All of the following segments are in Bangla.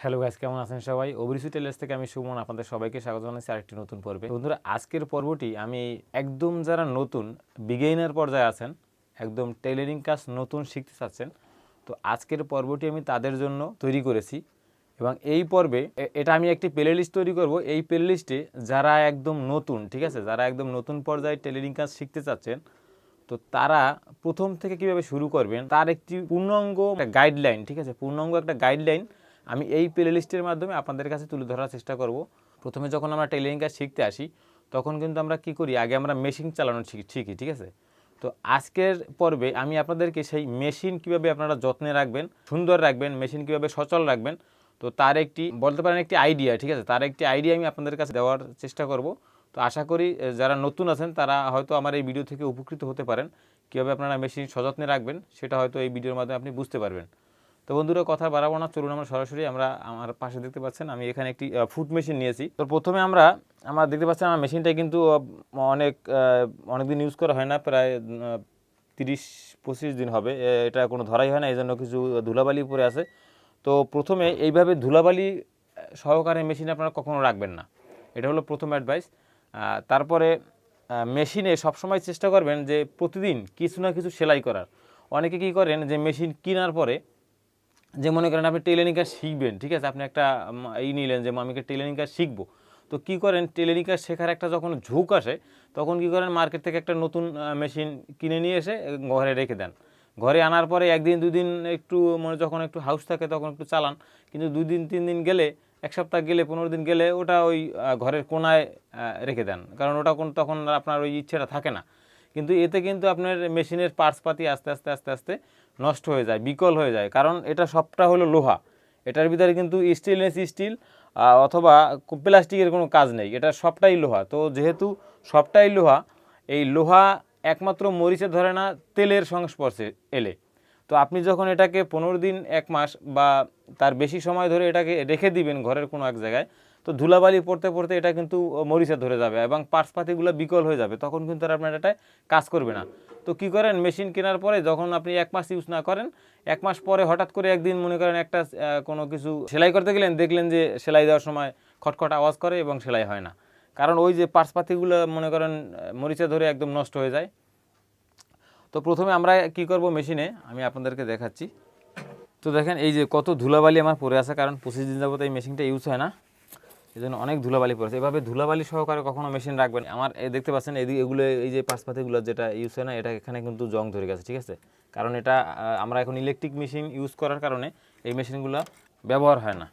হ্যালো গাইস, কেমন আছেন সবাই? ওবরিসি টেলার্স থেকে আমি সুমন, আপনাদের সবাইকে স্বাগত জানাচ্ছি আরেকটি নতুন পর্বে। বন্ধুরা, আজকের পর্বটি আমি একদম যারা নতুন বিগেইনার পর্যায়ে আছেন, একদম টেলারিং কাজ নতুন শিখতে চাচ্ছেন, তো আজকের পর্বটি আমি তাদের জন্য তৈরি করেছি। এবং এই পর্বে এটা আমি একটি প্লে লিস্ট তৈরি করব। এই প্লে লিস্টে যারা একদম নতুন, ঠিক আছে, যারা একদম নতুন পর্যায়ে টেলারিং কাজ শিখতে চাচ্ছেন, তো তারা প্রথম থেকে কীভাবে শুরু করবেন, তার একটি পূর্ণাঙ্গ গাইডলাইন ঠিক আছে, পূর্ণাঙ্গ একটা গাইডলাইন আমি এই প্লে লিস্টের মাধ্যমে আপনাদের কাছে তুলে ধরার চেষ্টা করব। প্রথমে যখন আমরা টেলারিং কাজ শিখতে আসি, তখন কিন্তু আমরা কি করি? আগে আমরা মেশিন চালানো শিখি ঠিক আছে? তো আজকের পর্বে আমি আপনাদেরকে সেই মেশিন কীভাবে আপনারা যত্নে রাখবেন, সুন্দর রাখবেন মেশিন কীভাবে সচল রাখবেন, তো তার একটি, বলতে পারেন একটি আইডিয়া ঠিক আছে? তার একটি আইডিয়া আমি আপনাদের কাছে দেওয়ার চেষ্টা করব। তো আশা করি যারা নতুন আছেন, তারা হয়তো আমার এই ভিডিও থেকে উপকৃত হতে পারেন। কীভাবে আপনারা মেশিন সযত্নে রাখবেন, সেটা হয়তো এই ভিডিওর মাধ্যমে আপনি বুঝতে পারবেন। তো বন্ধুরা, কথা বাড়াবো না, চলুন আমরা সরাসরি, আমরা আমার পাশে দেখতে পাচ্ছেন, আমি এখানে একটি ফুড মেশিন নিয়েছি। তো প্রথমে আমরা আমরা দেখতে পাচ্ছেন আমার মেশিনটা কিন্তু অনেক অনেক দিন ইউজ করা হয় না, প্রায় তিরিশ, পঁচিশ দিন হবে এটা কোনো ধরাই হয় না এই জন্য কিছু ধুলাবালি পরে আছে। তো প্রথমে এইভাবে ধুলাবালি সহকারে মেশিন আপনারা কখনো রাখবেন না। এটা হলো প্রথম অ্যাডভাইস তারপরে মেশিনে সবসময় চেষ্টা করবেন যে প্রতিদিন কিছু না কিছু সেলাই করার। অনেকে কী করেন যে মেশিন কেনার পরে যে মনে করেন আপনি টেলারিং কাজ শিখবেন, ঠিক আছে? আপনি একটা এই নিলেন যে আমি টেলারিং কাজ শিখব। তো কি করেন? টেলারিং কাজ শেখার একটা যখন ঝোঁক আসে, তখন কি করেন? মার্কেট থেকে একটা নতুন মেশিন কিনে নিয়ে এসে ঘরে রেখে দেন। ঘরে আনার পরে একদিন, দুদিন একটু মানে যখন একটু হাউস থাকে, তখন একটু চালান। কিন্তু দুই দিন, তিন দিন গেলে, এক সপ্তাহ গেলে, পনেরো দিন গেলে ওটা ওই ঘরের কোনায় রেখে দেন। কারণ ওটা কোন, তখন আপনার ওই ইচ্ছেটা থাকে না। কিন্তু এতে কিন্তু আপনার মেশিনের পার্টসপাতি আস্তে আস্তে আস্তে আস্তে নষ্ট হয়ে যায়, বিকল হয়ে যায়। কারণ এটা সবটা হলো লোহা। এটার ভিতরে কিন্তু স্টেনলেস স্টিল অথবা প্লাস্টিকের কোনো কাজ নেই। এটা সবটাই লোহা। তো যেহেতু সবটাই লোহা, এই লোহা একমাত্র মরিচে ধরে না, তেলের সংস্পর্শে এলে। তো আপনি যখন এটাকে পনেরো দিন, এক মাস বা তার বেশি সময় ধরে এটাকে রেখে দিবেন ঘরের কোনো এক জায়গায় তো ধুলাবালি পড়তে পড়তে এটা কিন্তু মরিচা ধরে যাবে এবং পার্টসপাতিগুলো বিকল হয়ে যাবে, তখন কিন্তু আর আপনার এটায় কাজ করবে না। তো কি করেন, মেশিন কেনার পরে যখন আপনি এক মাস ইউজ না করেন, এক মাস পরে হঠাৎ করে একদিন মনে করেন একটা কোনো কিছু সেলাই করতে গেলেন, দেখলেন যে সেলাই দেওয়ার সময় খটখট আওয়াজ করে এবং সেলাই হয় না। কারণ ওই যে পার্টসপাতিগুলো মনে করেন মরিচা ধরে একদম নষ্ট হয়ে যায়। তো প্রথমে আমরা কি করব মেশিনে, আমি আপনাদেরকে দেখাচ্ছি। তো দেখেন এই যে কত ধুলাবালি আমার পড়ে আছে, কারণ পঁচিশ দিন যাবত এই মেশিনটা ইউজ হয় না। এই জন্য অনেক ধুলাবালি পড়েছে। এভাবে ধুলাবালি সহকারে কখনো মেশিন রাখবেন আমার দেখতে পাচ্ছেন এদিকে এগুলো, এই যে পাশপাতিগুলো যেটা ইউজ হয় না, এটা এখানে কিন্তু জং ধরে গেছে, ঠিক আছে? কারণ এটা আমরা এখন ইলেকট্রিক মেশিন ইউজ করার কারণে এই মেশিনগুলো ব্যবহার হয় না।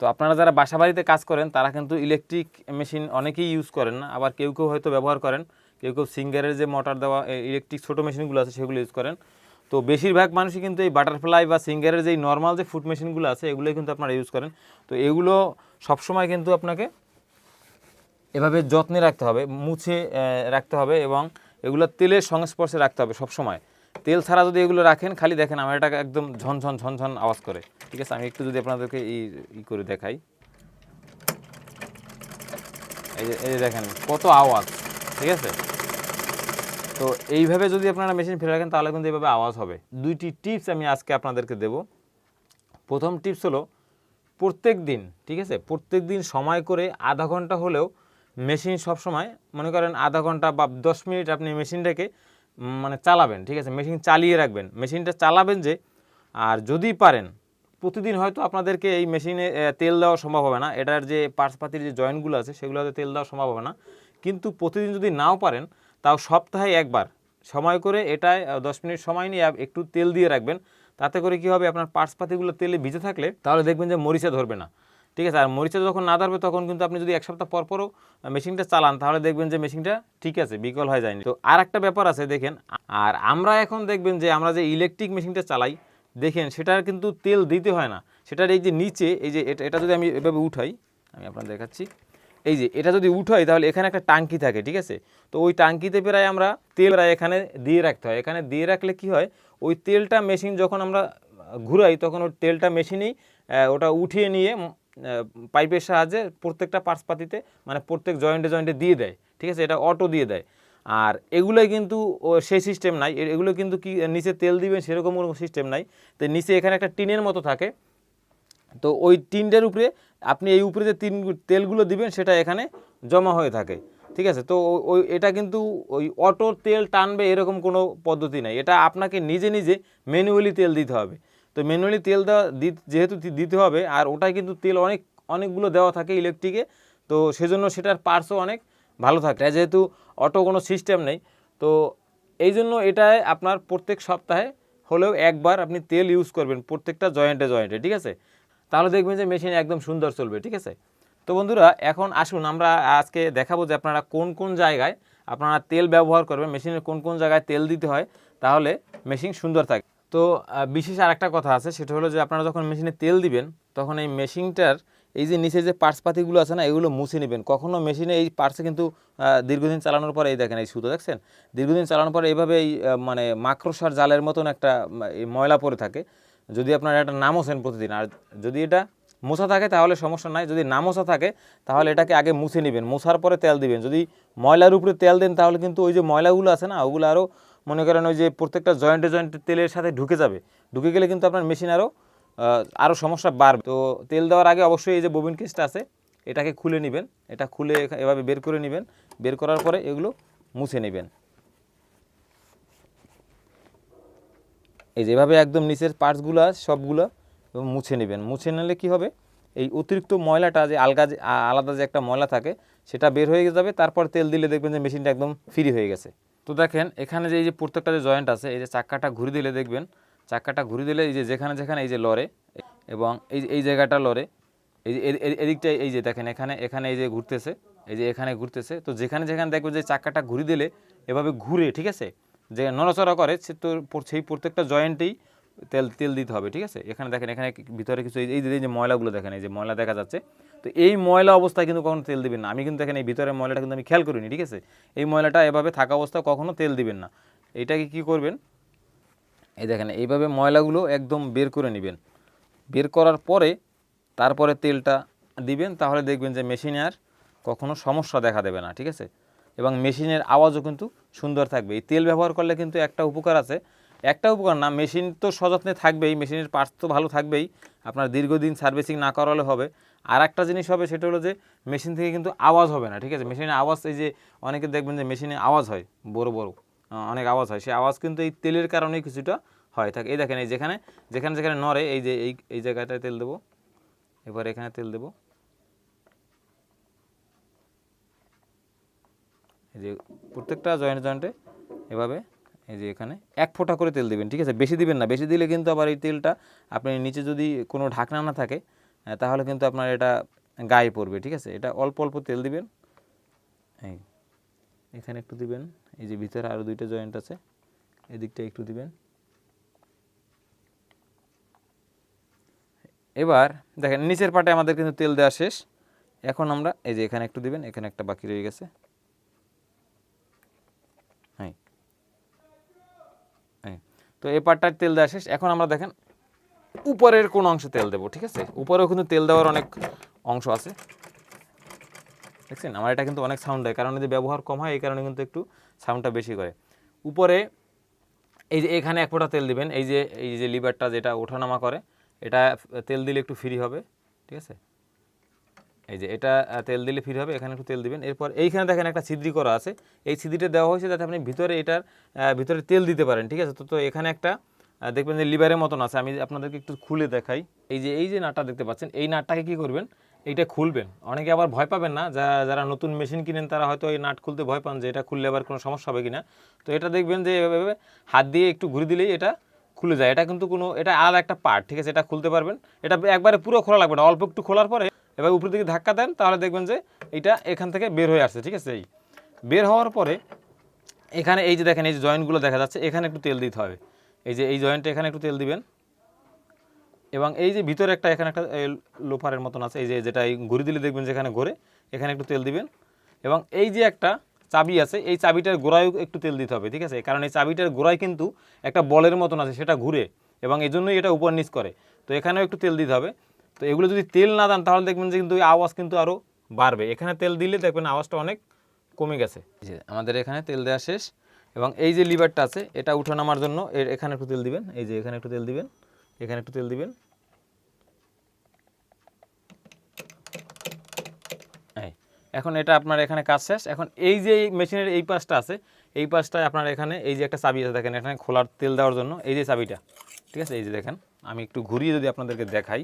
তো আপনারা যারা বাসা বাড়িতে কাজ করেন, তারা কিন্তু ইলেকট্রিক মেশিন অনেকেই ইউজ করেন না। আবার কেউ কেউ হয়তো ব্যবহার করেন। কেউ কেউ সিঙ্গারের যে মোটর দেওয়া ইলেকট্রিক ছোটো মেশিনগুলো আছে, সেগুলো ইউজ করেন। তো বেশিরভাগ মানুষই কিন্তু এই বাটারফ্লাই বা সিঙ্গারের যেই নর্মাল যে ফুড মেশিনগুলো আছে, এগুলোই কিন্তু আপনারা ইউজ করেন। তো এগুলো সবসময় কিন্তু আপনাকে এভাবে যত্নে রাখতে হবে, মুছে রাখতে হবে এবং এগুলো তেলের সংস্পর্শে রাখতে হবে সবসময়। তেল ছাড়া যদি এগুলো রাখেন, খালি দেখেন আমার এটাকে একদম ঝনঝন ঝনঝন আওয়াজ করে। ঠিক আছে, আমি একটু যদি আপনাদেরকে ই করে দেখাই। এই যে দেখেন কত আওয়াজ। ঠিক আছে? তো এইভাবে যদি আপনারা মেশিন ফেলে রাখেন, তাহলে কিন্তু এইভাবে আওয়াজ হবে। দুইটি টিপস আমি আজকে আপনাদেরকে দেব। প্রথম টিপস হলো, প্রত্যেক দিন, ঠিক আছে? প্রত্যেক দিন সময় করে আধা ঘণ্টা হলেও মেশিন সব সময় মনে করেন আধা ঘণ্টা বা দশ মিনিট আপনি মেশিনটাকে মানে চালাবেন, ঠিক আছে? মেশিন চালিয়ে রাখবেন। মেশিনটা চালাবেন যে, আর যদি পারেন, প্রতিদিন হয়তো আপনাদেরকে এই মেশিনে তেল দেওয়া সম্ভব হবে না। এটার যে পার্টসপাতির যে জয়েন্টগুলো আছে, সেগুলোতে তেল দেওয়া সম্ভব হবে না। কিন্তু প্রতিদিন যদি নাও পারেন তাও সপ্তাহে একবার। সময় করে এটায় দশ মিনিট সময় নিয়ে একটু তেল দিয়ে রাখবেন। তাতে করে কি হবে, আপনার পার্টসপাতিগুলো তেলে ভিজে থাকলে তাহলে দেখবেন যে মরিচা ধরবে না। ঠিক আছে? আর মরিচা যখন না ধরবে তখন কিন্তু আপনি যদি এক সপ্তাহ পর পরও মেশিনটা চালান, তাহলে দেখবেন যে মেশিনটা ঠিক আছে, বিকল হয়ে যায়নি। তো আর একটা ব্যাপার আছে, দেখেন, আর আমরা এখন দেখবেন যে আমরা যে ইলেকট্রিক মেশিনটা চালাই, দেখেন সেটার কিন্তু তেল দিতে হয় না। সেটার এই যে নিচে, এই যে এটা এটা যদি আমি এভাবে উঠাই, আমি আপনার দেখাচ্ছি। এই যে, এটা যদি উঠোয় তাহলে এখানে একটা টাঙ্কি থাকে, ঠিক আছে? তো ওই টাঙ্কিতে প্রায় আমরা তেল প্রায় এখানে দিয়ে রাখতে হয়। এখানে দিয়ে রাখলে কি হয়, ওই তেলটা মেশিন যখন আমরা ঘুরাই, তখন ওই তেলটা মেশিনেই ওটা উঠিয়ে নিয়ে পাইপের সাহায্যে প্রত্যেকটা পার্টসপাতিতে মানে প্রত্যেক জয়েন্টে জয়েন্টে দিয়ে দেয়, ঠিক আছে? এটা অটো দিয়ে দেয়। আর এগুলোই কিন্তু সেই সিস্টেম নাই। এগুলো কিন্তু কি, নিচে তেল দিবেন, সেরকম কোনো সিস্টেম নাই। তো নিচে এখানে একটা টিনের মতো থাকে। তো ওই টিনটার উপরে আপনি এই উপরে যে তিন তেলগুলো দিবেন, সেটা এখানে জমা হয়ে থাকে। ঠিক আছে? তো ওই, এটা কিন্তু ওই অটো তেল টানবে এরকম কোনো পদ্ধতি নাই। এটা আপনাকে নিজে নিজে ম্যানুয়ালি তেল দিতে হবে। তো ম্যানুয়ালি তেল দেওয়া, দি- যেহেতু দিতে হবে, আর ওটাই কিন্তু তেল অনেক, অনেকগুলো দেওয়া থাকে ইলেকট্রিকে তো সেজন্য সেটার পার্টসও অনেক ভালো থাকে। যেহেতু অটো কোনো সিস্টেম নেই, তো এই জন্য এটায় আপনার প্রত্যেক সপ্তাহে হলেও একবার আপনি তেল ইউজ করবেন, প্রত্যেকটা জয়েন্টে জয়েন্টে ঠিক আছে? তাহলে দেখবেন যে মেশিন একদম সুন্দর চলবে, ঠিক আছে? তো বন্ধুরা, এখন আসুন, আমরা আজকে দেখাবো যে আপনারা কোন কোন জায়গায় আপনারা তেল ব্যবহার করবেন মেশিনের কোন কোন জায়গায় তেল দিতে হয়, তাহলে মেশিন সুন্দর থাকে। তো বিশেষ আরেকটা কথা আছে, সেটা হলো যে আপনারা যখন মেশিনে তেল দিবেন, তখন এই মেশিনটার এই যে নিচে যে পার্সপাতিগুলো আছে না, এগুলো মুছে নেবেন। কখনো মেশিনে এই পার্টসে কিন্তু দীর্ঘদিন চালানোর পরে এই দেখেন, এই সুতো, দেখছেন? দীর্ঘদিন চালানোর পরে এইভাবে এই মানে মাকড়সার জালের মতন একটা ময়লা পড়ে থাকে। যদি আপনারা এটা না মোছেন প্রতিদিন, আর যদি এটা মোছা থাকে তাহলে সমস্যা নাই, যদি না মোছা থাকে তাহলে এটাকে আগে মুছে নেবেন, মোছার পরে তেল দিবেন, যদি ময়লার উপরে তেল দেন তাহলে কিন্তু ওই যে ময়লাগুলো আছে না, ওগুলো আরও মনে করেন ওই যে প্রত্যেকটা জয়েন্টে জয়েন্টে তেলের সাথে ঢুকে যাবে, ঢুকে গেলে কিন্তু আপনার মেশিন আরও আরও সমস্যা বাড়বে। তো তেল দেওয়ার আগে অবশ্যই এই যে ববিন কেসটা আছে, এটাকে খুলে নেবেন, এটা খুলে এভাবে বের করে নেবেন, বের করার পরে এগুলো মুছে নেবেন। এই যেভাবে একদম নিচের পার্টসগুলো, সবগুলো মুছে নেবেন। মুছে নিলে কি হবে? এই অতিরিক্ত ময়লাটা যে আলগা যে আলাদা যে একটা ময়লা থাকে, সেটা বের হয়ে যাবে, তারপর তেল দিলে দেখবেন যে মেশিনটা একদম ফ্রি হয়ে গেছে। তো দেখেন, এখানে যে এই যে প্রত্যেকটা যে জয়েন্ট আছে, এই যে চাক্কাটা ঘুরে দিলে দেখবেন, চাক্কাটা ঘুরে দিলে এই যে যেখানে যেখানে এই যে লড়ে, এবং এই এই জায়গাটা লড়ে, এই যে এদিকটা এই যে দেখেন, এখানে এখানে এই যে ঘুরতেছে, এই যে এখানে ঘুরতেছে, তো যেখানে যেখানে দেখবেন যে চাক্কাটা ঘুরে দিলে এভাবে ঘুরে, ঠিক আছে? যে নড়াচড়া করে, সে তো সেই প্রত্যেকটা জয়েন্টেই তেল তেল দিতে হবে, ঠিক আছে? এখানে দেখেন, এখানে ভিতরে কিছু এই যে- ময়লাগুলো দেখেন, এই যে ময়লা দেখা যাচ্ছে। তো এই ময়লা অবস্থায় কিন্তু কখনো তেল দিবেন না। আমি কিন্তু দেখেন এই ভিতরে ময়লাটা কিন্তু আমি খেয়াল করিনি, ঠিক আছে? এই ময়লাটা এভাবে থাকা অবস্থায় কখনো তেল দিবেন না। এইটাকে কি করবেন? এই দেখেন, এইভাবে ময়লাগুলো একদম বের করে নেবেন। বের করার পরে তারপরে তেলটা দিবেন, তাহলে দেখবেন যে মেশিনে আর কখনো সমস্যা দেখা দেবে না, ঠিক আছে? এবং মেশিনের আওয়াজও কিন্তু সুন্দর থাকবে। এই তেল ব্যবহার করলে কিন্তু একটা উপকার আছে। একটা উপকার না, মেশিন তো সযত্নে থাকবেই, মেশিনের পার্টস তো ভালো থাকবেই, আপনার দীর্ঘদিন সার্ভিসিং না করালে হবে। আর একটা জিনিস হবে সেটা হলো যে, মেশিন থেকে কিন্তু আওয়াজ হবে না, ঠিক আছে? মেশিনের আওয়াজ, এই যে অনেকে দেখবেন যে মেশিনে আওয়াজ হয়, বড় বড় অনেক আওয়াজ হয়। সেই আওয়াজ কিন্তু এই তেলের কারণেই কিছুটা হয়। থাকে, এই দেখেন, এই যেখানে যেখানে যেখানে নড়ে, এই যে এই এই জায়গাটায় তেল দেবো, এবার এখানে তেল দেবো। যে প্রত্যেকটা জয়েন্ট জয়েন্টে এভাবে এই যে এখানে এক ফোঁটা করে তেল দিবেন, ঠিক আছে? বেশি দিবেন না। বেশি দিলে কিন্তু আবার এই তেলটা আপনি নিচে যদি কোনো ঢাকনা না থাকে তাহলে কিন্তু আপনার এটা গায়ে পড়বে, ঠিক আছে? এটা অল্প অল্প তেল দিবেন। এই, এখানে একটু দিবেন। এই যে ভিতরে আরও দুইটা জয়েন্ট আছে, এদিকটা একটু দিবেন। এবার দেখেন, নিচের পাটে আমাদের কিন্তু তেল দেওয়া শেষ। এখন আমরা এই যে এখানে একটু দিবেন, এখানে একটা বাকি রয়ে গেছে হ্যাঁ হ্যাঁ তো এই পাটটার তেল দেওয়া শেষ। এখন আমরা দেখেন উপরের কোন অংশে তেল দেবো, ঠিক আছে? উপরেও কিন্তু তেল দেওয়ার অনেক অংশ আছে। দেখছেন? আমার এটা কিন্তু অনেক সাউন্ড হয় কারণ যদি ব্যবহার কম হয়, এই কারণে কিন্তু একটু সাউন্ডটা বেশি করে। উপরে এই যে এখানে এক ফোঁটা তেল দিবেন, এই যে এই যে লিভারটা যেটা ওঠানামা করে, এটা তেল দিলে একটু ফ্রি হবে, ঠিক আছে? এই যে এটা তেল দিলে ফ্রি হবে, এখানে একটু তেল দিবেন। এরপর এইখানে দেখেন একটা ছিদ্রি করা আছে। এই ছিদ্রিটা দেওয়া হয়েছে যাতে আপনি ভিতরে এটার ভিতরে তেল দিতে পারেন, ঠিক আছে? তো তো এখানে একটা দেখবেন যে লিভারের মতন আছে। আমি আপনাদেরকে একটু খুলে দেখাই। এই যে এই যে নাটটা দেখতে পাচ্ছেন, এই নাটটাকে কি করবেন? এইটা খুলবেন। অনেকে আবার ভয় পাবেন না যারা যারা নতুন মেশিন কিনেন, তারা হয়তো এই নাট খুলতে ভয় পান যে এটা খুললে আবার কোনো সমস্যা হবে কিনা। তো এটা দেখবেন যে এভাবে হাত দিয়ে একটু ঘুরে দিলেই এটা খুলে যায়। এটা কিন্তু কোনো, এটা আলাদা একটা পার্ট, ঠিক আছে? এটা খুলতে পারবেন। এটা একবারে পুরো খোলা লাগবে না। অল্প একটু খোলার পরে এবার উপর দিকে ধাক্কা দেন, তাহলে দেখবেন যে এটা এখান থেকে বের হয়ে আসছে, ঠিক আছে? এই বের হওয়ার পরে এখানে এই যে দেখেন, এই যে জয়েন্টগুলো দেখা যাচ্ছে, এখানে একটু তেল দিতে হবে। এই যে এই জয়েন্টে এখানে একটু তেল দিবেন। এবং এই যে ভিতরে একটা, এখানে একটা লোফারের মতন আছে, এই যে যেটা এই ঘুরে দিলে দেখবেন যেখানে ঘোরে, এখানে একটু তেল দিবেন। এবং এই যে একটা চাবি আছে, এই চাবিটার গোড়ায়ও একটু তেল দিতে হবে, ঠিক আছে? কারণ এই চাবিটার গোড়ায় কিন্তু একটা বলের মতন আছে, সেটা ঘুরে, এবং এই জন্যই এটা উপর নিচ করে। তো এখানেও একটু তেল দিতে হবে। তো এগুলো যদি তেল না দেন, তাহলে দেখবেন যে কিন্তু আওয়াজ কিন্তু আরও বাড়বে। এখানে তেল দিলে দেখবেন আওয়াজটা অনেক কমে গেছে। আমাদের এখানে তেল দেওয়া শেষ এবং এই যে লিভারটা আছে, এটা উঠো নামার জন্য এর এখানে একটু তেল দিবেন। এই যে এখানে একটু তেল দিবেন, এখানে একটু তেল দিবেন। এখন এটা আপনার এখানে কাজ শেষ। এখন এই যে মেশিনের এই পাশটা আছে, এই পাশটায় আপনার এখানে এই যে একটা চাবি আছে, দেখেন এখানে খোলার তেল দেওয়ার জন্য, এই যে চাবিটা, ঠিক আছে? এই যে দেখেন, আমি একটু ঘুরিয়ে যদি আপনাদেরকে দেখাই।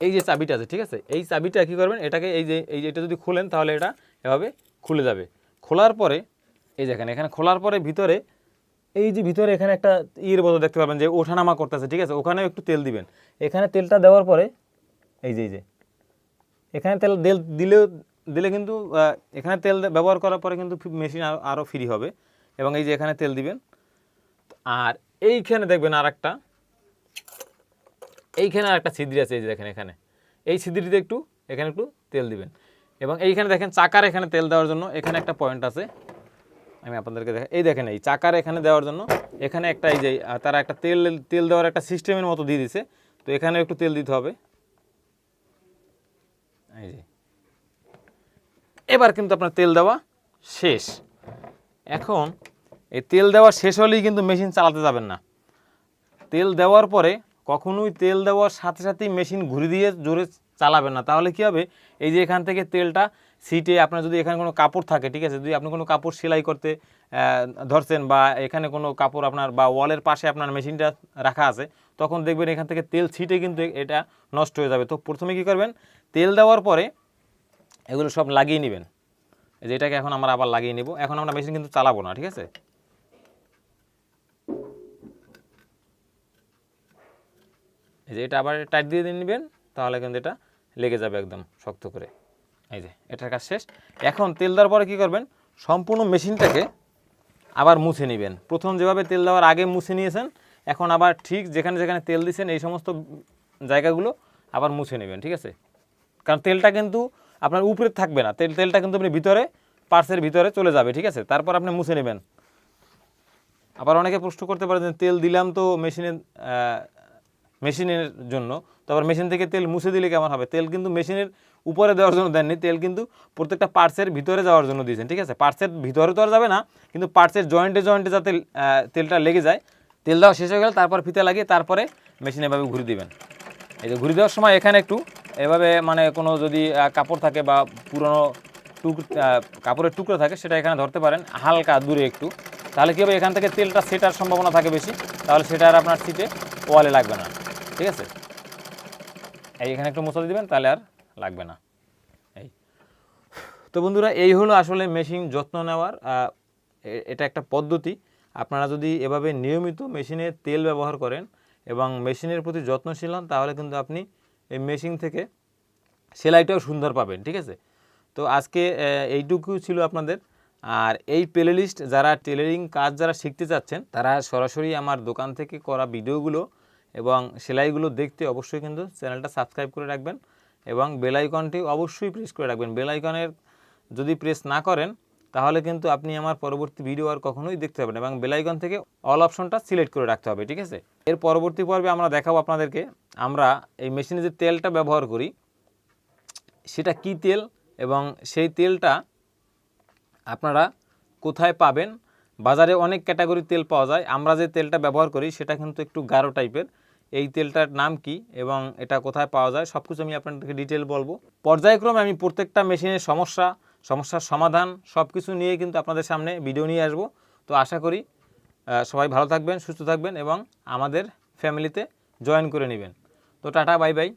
এই যে চাবিটা আছে, ঠিক আছে? এই চাবিটা কী করবেন? এটাকে এই যে এই যে এটা যদি খুলেন, তাহলে এটা এভাবে খুলে যাবে। খোলার পরে, এই দেখেন, এখানে এখানে খোলার পরে ভিতরে, এই যে ভিতরে এখানে একটা ইয়ের মতো দেখতে পারবেন যে ওঠানামা করতেছে, ঠিক আছে? ওখানেও একটু তেল দিবেন। এখানে তেলটা দেওয়ার পরে, এই যে এই যে, এখানে তেল তেল দিলেও, দিলে কিন্তু এখানে তেল ব্যবহার করার পরে কিন্তু মেশিন আরও ফ্রি হবে। এবং এই যে এখানে তেল দিবেন। আর এইখানে দেখবেন আর একটা এইখানে আর একটা ছিদ্রি আছে, এই যে দেখেন এখানে। এই ছিদ্রিতে একটু, এখানে একটু তেল দিবেন। এবং এইখানে দেখেন চাকার এখানে তেল দেওয়ার জন্য এখানে একটা পয়েন্ট আছে। আমি আপনাদেরকে দেখা, এই দেখেন এই চাকার এখানে দেওয়ার জন্য এখানে একটা এই যে তারা একটা তেল তেল দেওয়ার একটা সিস্টেমের মতো দিয়ে দিছে। তো এখানে একটু তেল দিতে হবে। এই যে। এবার কিন্তু আপনার তেল দেওয়া শেষ। এখন এই তেল দেওয়া শেষ হলেই কিন্তু মেশিন চালাতে যাবেন না। তেল দেওয়ার পরে কখনোই তেল দেওয়ার সাথে সাথেই মেশিন ঘুরে দিয়ে জোরে চালাবেন না। তাহলে কি হবে? এই যে এখান থেকে তেলটা সিটে আপনার যদি এখানে কোনো কাপড় থাকে, ঠিক আছে? যদি আপনি কোনো কাপড় সেলাই করতে ধরছেন বা এখানে কোনো কাপড় আপনার বা ওয়ালের পাশে আপনার মেশিনটা রাখা আছে, তখন দেখবেন এখান থেকে তেল ছিটে কিন্তু এটা নষ্ট হয়ে যাবে। তো প্রথমে কি করবেন? তেল দেওয়ার পরে এগুলো সব লাগিয়ে নেবেন। যে এটাকে এখন আমরা আবার লাগিয়ে নিব। এখন আমরা মেশিন কিন্তু চালাবো না, ঠিক আছে? এই যে এটা আবার টাইট দিয়ে নেবেন, তাহলে কিন্তু এটা লেগে যাবে একদম শক্ত করে। এই যে, এটার কাজ শেষ। এখন তেল দেওয়ার পরে কী করবেন? সম্পূর্ণ মেশিনটাকে আবার মুছে নেবেন। প্রথম যেভাবে তেল দেওয়ার আগে মুছে নিয়েছেন, এখন আবার ঠিক যেখানে যেখানে তেল দিয়েছেন এই সমস্ত জায়গাগুলো আবার মুছে নেবেন, ঠিক আছে? কারণ তেলটা কিন্তু আপনার উপরে থাকবে না। তেল, তেলটা কিন্তু আপনি ভিতরে, পার্সের ভিতরে চলে যাবে, ঠিক আছে? তারপর আপনি মুছে নেবেন। আবার অনেকে প্রশ্ন করতে পারে যে তেল দিলাম তো মেশিনের মেশিনের জন্য। তারপর মেশিন থেকে তেল মুছে দিলে কেমন হবে? তেল কিন্তু মেশিনের উপরে দেওয়ার জন্য দেননি। তেল কিন্তু প্রত্যেকটা পার্টসের ভিতরে যাওয়ার জন্য দিয়েছেন, ঠিক আছে? পার্টসের ভিতরে তো আর যাবে না, কিন্তু পার্টসের জয়েন্টে জয়েন্টে যাতে তেলটা লেগে যায়, তেল দেওয়া শেষ হয়ে গেলে তারপর ফিতে লাগিয়ে তারপরে মেশিনে এভাবে ঘুরে দিবেন। এই যে ঘুরে দেওয়ার সময় এখানে একটু এভাবে মানে কোনো যদি কাপড় থাকে বা পুরনো টুক কাপড়ের টুকরো থাকে সেটা এখানে ধরতে পারেন, হালকা দূরে একটু। তাহলে কী হবে? এখান থেকে তেলটা সেটার সম্ভাবনা থাকে বেশি, তাহলে সেটা আর আপনার সিটে ওয়ালে লাগবে না। ঠিক আছে? এই এখানে একটু মশলা দিবেন, তাহলে আর লাগবে না। এই। তো বন্ধুরা, এই হলো আসলে মেশিন যত্ন নেওয়ার এটা একটা পদ্ধতি। আপনারা যদি এভাবে নিয়মিত মেশিনে তেল ব্যবহার করেন এবং মেশিনের প্রতি যত্নশীল হন, তাহলে কিন্তু আপনি এই মেশিন থেকে সেলাইটাও সুন্দর পাবেন, ঠিক আছে? তো আজকে এইটুকু ছিল আপনাদের। আর এই প্লে লিস্ট যারা টেলারিং কাজ যারা শিখতে চাচ্ছেন, তারা সরাসরি আমার দোকান থেকে করা ভিডিওগুলো এবং সেলাইগুলো দেখতে অবশ্যই কিন্তু চ্যানেলটা সাবস্ক্রাইব করে রাখবেন এবং বেল আইকনটি অবশ্যই প্রেস করে রাখবেন। বেল আইকনের যদি প্রেস না করেন, তাহলে কিন্তু আপনি আমার পরবর্তী ভিডিও আর কখনোই দেখতে পাবেন এবং বেল আইকন থেকে অল অপশনটা সিলেক্ট করে রাখতে হবে, ঠিক আছে? এর পরবর্তী পর্বে আমরা দেখাবো আপনাদেরকে, আমরা এই মেশিনে যে তেলটা ব্যবহার করি, সেটা কি তেল এবং সেই তেলটা আপনারা কোথায় পাবেন? বাজারে অনেক ক্যাটাগরি তেল পাওয়া যায়। আমরা যে তেলটা ব্যবহার করি, সেটা কিন্তু একটু গাঢ় টাইপের এই তেলটার নাম কি এবং এটা কোথায় পাওয়া যায় সব কিছু আমি আপনাদেরকে ডিটেল বলব। পর্যায়ক্রমে আমি প্রত্যেকটা মেশিনের সমস্যা, সমস্যার সমাধান সব কিছু নিয়ে কিন্তু আপনাদের সামনে ভিডিও নিয়ে আসব। তো আশা করি সবাই ভালো থাকবেন, সুস্থ থাকবেন এবং আমাদের ফ্যামিলিতে জয়েন করে নেবেন। তো টাটা বাই বাই